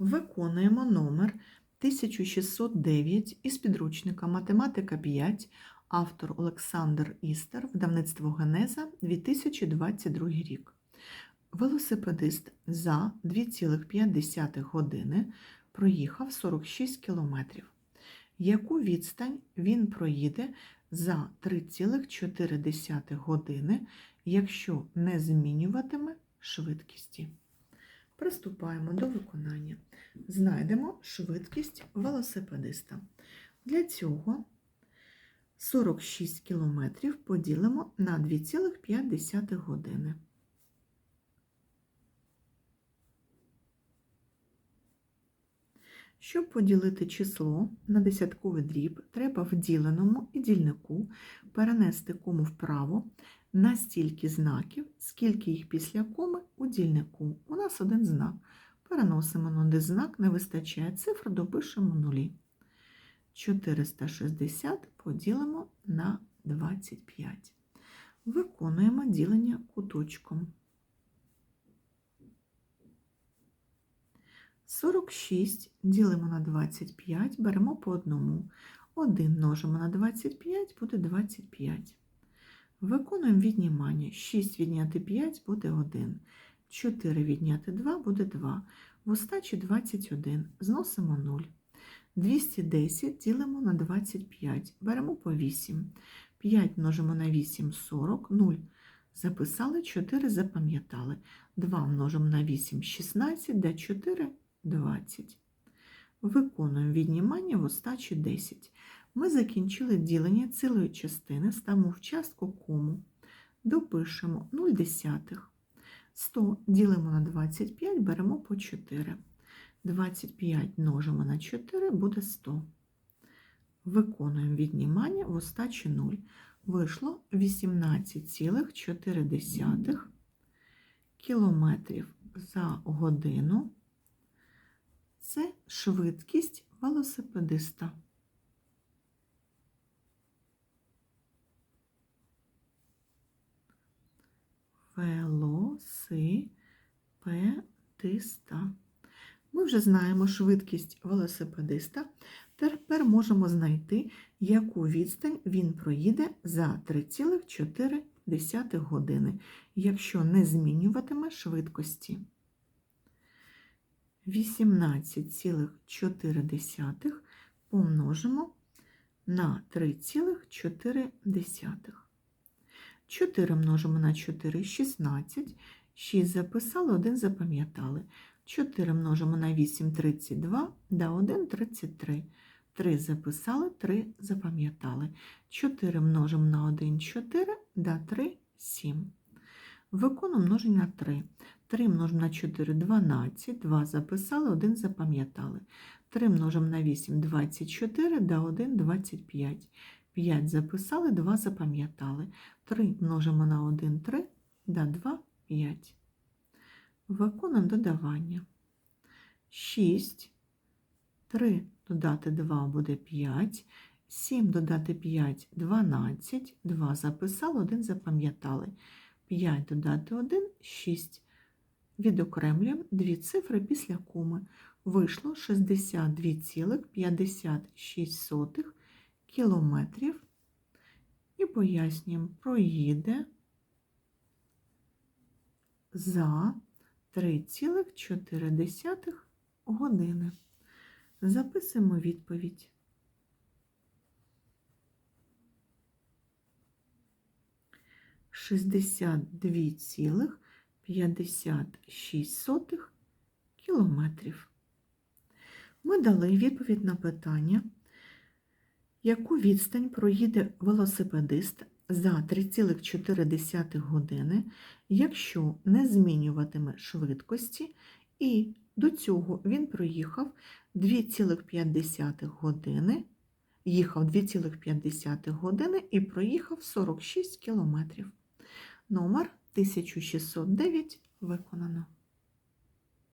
Виконуємо номер 1609 із підручника Математика 5, автор Олександр Істер, видавництво Генеза, 2022 рік. Велосипедист за 2,5 години проїхав 46 кілометрів. Яку відстань він проїде за 3,4 години, якщо не змінюватиме швидкісті? Приступаємо до виконання. Знайдемо швидкість велосипедиста. Для цього 46 км поділимо на 2,5 години. Щоб поділити число на десятковий дріб, треба в діленому і дільнику перенести кому вправо на стільки знаків, скільки їх після коми у дільнику. У нас один знак. Переносимо на де знак, не вистачає цифр, допишемо нулі. 460 поділимо на 25. Виконуємо ділення куточком. 46 ділимо на 25, беремо по одному. 1 множимо на 25 буде 25. Виконуємо віднімання. 6 відняти 5 буде 1. 4 відняти 2 буде 2. В остачі 21. Зносимо 0. 210 ділимо на 25. Беремо по 8. 5 множимо на 8 40. 0. Записали 4, запам'ятали. 2 множимо на 8 16, де 4 20. Виконуємо віднімання в остачі 10. Ми закінчили ділення цілої частини, ставимо в частку кому, допишемо 0 десятих. 100 ділимо на 25, беремо по 4. 25 множимо на 4 буде 100. Виконуємо віднімання в остачі 0. Вийшло 18,4 кілометрів за годину. Це швидкість велосипедиста. Велосипедиста. Ми вже знаємо швидкість велосипедиста. Тепер можемо знайти, яку відстань він проїде за 3,4 години, якщо не змінюватиме швидкості. 18,4 помножимо на 3,4. 4 множимо на 4 16. 6 записали, 1 запам'ятали. 4 множимо на 8 32, да 1 33. 3 записали, 3 запам'ятали. 4 множимо на 1 4, да 3 7. Виконуємо множення на 3. 3 множимо на 4 12, 2 записали, 1 запам'ятали. 3 множимо на 8 24, да 1 25. 5 записали, 2 запам'ятали. 3 множимо на 1 3, да 2 5. Виконуємо додавання. 6, 3 додати 2 буде 5, 7 додати 5 12, 2 записали, 1 запам'ятали. 5 додати 1 6. Відокремлюємо дві цифри після коми. Вийшло 62,56 кілометрів. І пояснюємо, проїде за 3,4 години. Записуємо відповідь. Шістдесят дві цілих 56 кілометрів. Ми дали відповідь на питання, яку відстань проїде велосипедист за 3,4 години, якщо не змінюватиме швидкості, і до цього він проїхав 2,5 години, їхав 2,5 години і проїхав 46 кілометрів. Номер 1609 виконано.